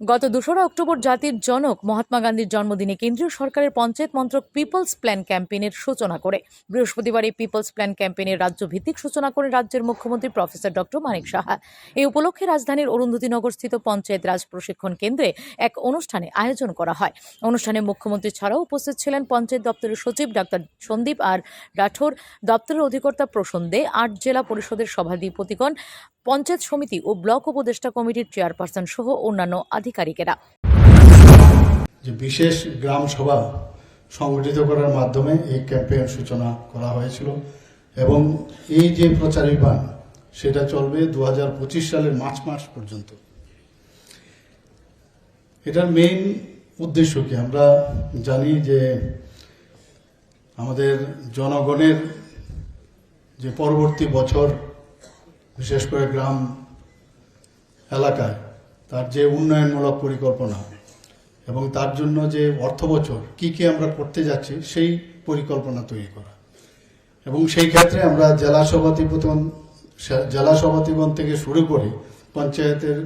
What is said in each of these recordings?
গত দোসরা অক্টোবর জাতির জনক মহাত্মা গান্ধীর জন্মদিনে কেন্দ্রীয় সরকারের পঞ্চায়েত মন্ত্রক পিপলস প্ল্যান ক্যাম্পেইনের সূচনা করে। বৃহস্পতিবার এই পিপলস প্ল্যান ক্যাম্পেইনের রাজ্য ভিত্তিক সূচনা করে রাজ্যের মুখ্যমন্ত্রী প্রফেসর ডক্টর মানিক সাহা। এই উপলক্ষে রাজধানীর অরুন্ধতিনগর স্থিত পঞ্চায়েত রাজ প্রশিক্ষণ কেন্দ্রে এক অনুষ্ঠানে আয়োজন করা হয়। অনুষ্ঠানে মুখ্যমন্ত্রী ছাড়াও উপস্থিত ছিলেন পঞ্চায়েত দপ্তরের সচিব ডাক্তার সন্দীপ আর রাঠোর, দপ্তরের অধিকর্তা প্রসন্দে আট জেলা পরিষদের সভাধিপতিগণ পঞ্চায়েত সমিতি ও ব্লক উপদেষ্টা কমিটির চেয়ারপারসন সহ অন্যান্য আধিকারিকেরা। যে বিশেষ গ্রাম সভা সংগঠিত করার মাধ্যমে এই ক্যাম্পেইন সূচনা করা হয়েছিল এবং এই যে প্রচারিবান সেটা চলবে দু হাজার পঁচিশ সালের মার্চ মাস পর্যন্ত। এটার মেইন উদ্দেশ্য কি? আমরা জানি যে আমাদের জনগণের যে পরবর্তী বছর বিশেষ করে গ্রাম এলাকায় তার যে উন্নয়নমূলক পরিকল্পনা এবং তার জন্য যে অর্থ বছর, কী কি আমরা করতে যাচ্ছি, সেই পরিকল্পনা তৈরি করা। এবং সেই ক্ষেত্রে আমরা জেলা সভাধিপতন জেলা সভাধিগণ থেকে শুরু করে পঞ্চায়েতের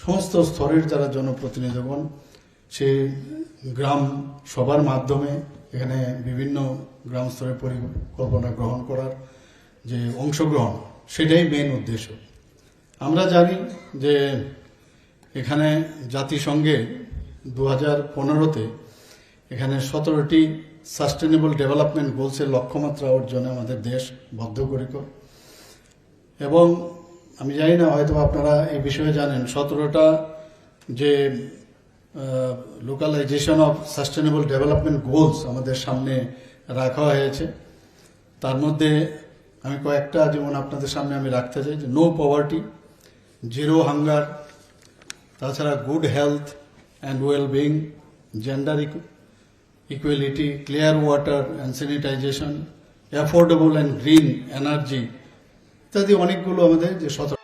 সমস্ত স্তরের যারা জনপ্রতিনিধিগণ সেই গ্রাম সভার মাধ্যমে এখানে বিভিন্ন গ্রাম স্তরের পরিকল্পনা গ্রহণ করার যে অংশগ্রহণ সেটাই মেন উদ্দেশ্য। আমরা জানি যে এখানে জাতিসংঘে দু হাজার পনেরোতে এখানে সতেরোটি সাস্টেনেবল ডেভেলপমেন্ট গোলসের লক্ষ্যমাত্রা অর্জনে আমাদের দেশ বদ্ধ বদ্ধপরিকর। এবং আমি জানি না হয়তো আপনারা এই বিষয়ে জানেন, সতেরোটা যে localization of sustainable development goals আমাদের সামনে রাখা হয়েছে, তার মধ্যে আমি কয়েকটা যেমন আপনাদের সামনে আমি রাখতে চাই যে নো পভার্টি জিরো হাঙ্গার তাছাড়া good health and well being gender equality clear water and sanitization affordable and green energy ইত্যাদি অনেকগুলো আমাদের যে সতর্ক